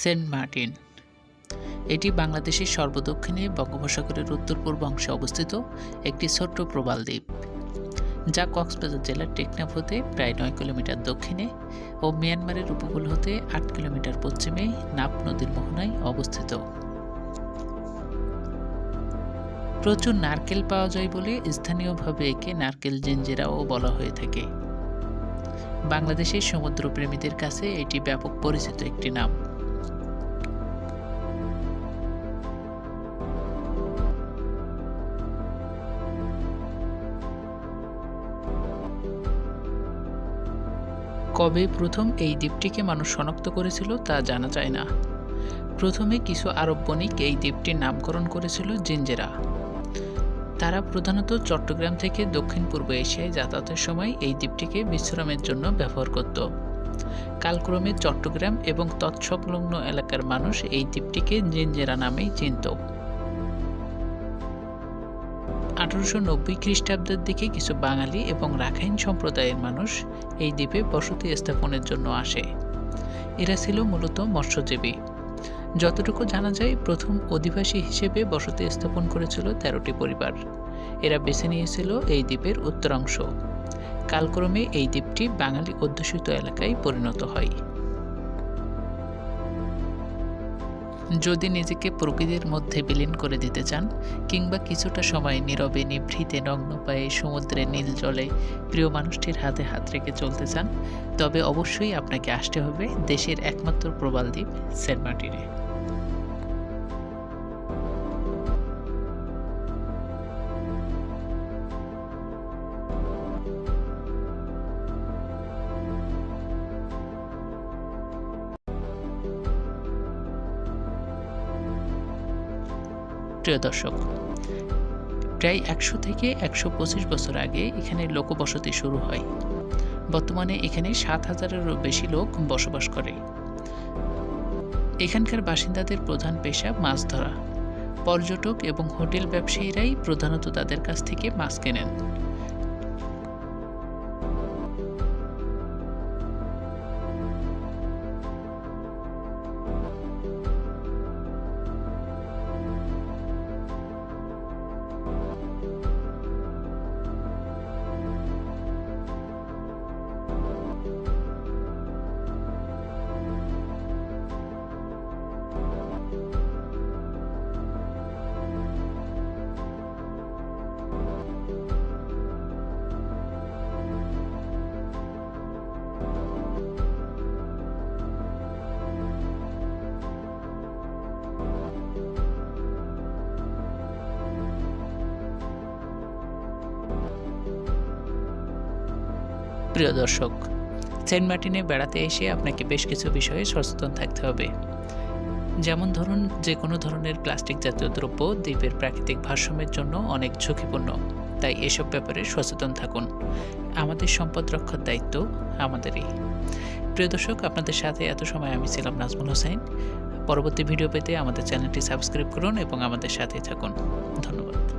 Saint Martin. এটি বাংলাদেশের সর্বদক্ষিণে বঙ্গোপসাগরের উত্তর পূর্ব অংশে অবস্থিত একটি ছোট্ট প্রবাল দ্বীপ, যা কক্সবাজার জেলার টেকনাফ হতে প্রায় নয় কিলোমিটার দক্ষিণে ও মিয়ানমারের উপকূল হতে আট কিলোমিটার পশ্চিমে নাপ নদীর মোহনায় অবস্থিত। প্রচুর নারকেল পাওয়া যায় বলে স্থানীয়ভাবে একে নারকেল জেঞ্জেরাও বলা হয়ে থাকে। বাংলাদেশের সমুদ্রপ্রেমীদের কাছে এটি ব্যাপক পরিচিত একটি নাম। কবে প্রথম এই দ্বীপটিকে মানুষ শনাক্ত করেছিল তা জানা যায় না। প্রথমে কিছু আরব বণিক এই দ্বীপটির নামকরণ করেছিল জিঞ্জেরা তারা প্রধানত চট্টগ্রাম থেকে দক্ষিণ পূর্ব এশিয়ায় যাতায়াতের সময় এই দ্বীপটিকে বিশ্রামের জন্য ব্যবহার করত। কালক্রমে চট্টগ্রাম এবং তৎসংলগ্ন এলাকার মানুষ এই দ্বীপটিকে জিঞ্জেরা নামেই চিনত। আঠারোশো নব্বই খ্রিস্টাব্দের দিকে কিছু বাঙালি এবং রাখাইন সম্প্রদায়ের মানুষ এই দ্বীপে বসতি স্থাপনের জন্য আসে। এরা ছিল মূলত মৎস্যজীবী। যতটুকু জানা যায়, প্রথম অধিবাসী হিসেবে বসতি স্থাপন করেছিল তেরোটি পরিবার। এরা বেছে নিয়েছিল এই দ্বীপের উত্তরাংশ। কালক্রমে এই দ্বীপটি বাঙালি অধ্যুষিত এলাকায় পরিণত হয়। যদি নিজেকে প্রকৃতির মধ্যে বিলীন করে দিতে চান, কিংবা কিছুটা সময় নীরবে নিভৃতে নগ্ন পায়ে সমুদ্রে নীল জলে প্রিয় মানুষটির হাতে হাত রেখে চলতে চান, তবে অবশ্যই আপনাকে আসতে হবে দেশের একমাত্র প্রবাল দ্বীপ সেন্ট মার্টিনে। প্রিয় দর্শক, প্রায় একশো থেকে একশো পঁচিশ বছর আগে এখানে লোকবসতি শুরু হয়। বর্তমানে এখানে সাত হাজারেরও বেশি লোক বসবাস করে। এখানকার বাসিন্দাদের প্রধান পেশা মাছ ধরা। পর্যটক এবং হোটেল ব্যবসায়ীরাই প্রধানত তাদের কাছ থেকে মাছ কেনেন। প্রিয় দর্শক, সেন্ট মার্টিনে বেড়াতে এসে আপনাকে বেশ কিছু বিষয়ে সচেতন থাকতে হবে। যেমন ধরুন, যে কোনো ধরনের প্লাস্টিক জাতীয় দ্রব্য দ্বীপের প্রাকৃতিক ভারসাম্যের জন্য অনেক ঝুঁকিপূর্ণ। তাই এসব ব্যাপারে সচেতন থাকুন। আমাদের সম্পদ রক্ষার দায়িত্ব আমাদেরই। প্রিয় দর্শক, আপনাদের সাথে এত সময় আমি ছিলাম নাজমুল হোসেন। পরবর্তী ভিডিও পেতে আমাদের চ্যানেলটি সাবস্ক্রাইব করুন এবং আমাদের সাথেই থাকুন। ধন্যবাদ।